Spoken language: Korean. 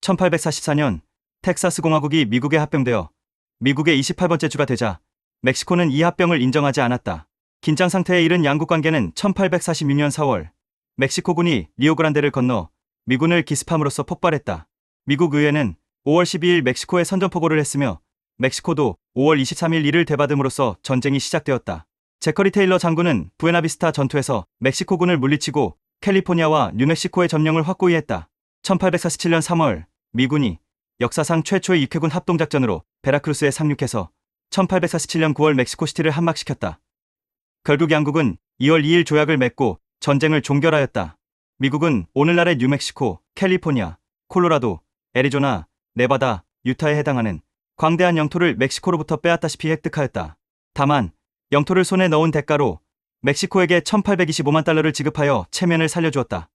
1844년 텍사스 공화국이 미국에 합병되어 미국의 28번째 주가 되자 멕시코는 이 합병을 인정하지 않았다. 긴장 상태에 이른 양국 관계는 1846년 4월 멕시코군이 리오그란데를 건너 미군을 기습함으로써 폭발했다. 미국 의회는 5월 12일 멕시코에 선전포고를 했으며 멕시코도 5월 23일 이를 되받음으로써 전쟁이 시작되었다. 제커리 테일러 장군은 부에나비스타 전투에서 멕시코군을 물리치고 캘리포니아와 뉴멕시코의 점령을 확고히 했다. 1847년 3월 미군이 역사상 최초의 육해군 합동작전으로 베라크루스에 상륙해서 1847년 9월 멕시코시티를 함락시켰다. 결국 양국은 2월 2일 조약을 맺고 전쟁을 종결하였다. 미국은 오늘날의 뉴멕시코, 캘리포니아, 콜로라도, 애리조나, 네바다, 유타에 해당하는 광대한 영토를 멕시코로부터 빼앗다시피 획득하였다. 다만 영토를 손에 넣은 대가로 멕시코에게 1825만 달러를 지급하여 체면을 살려주었다.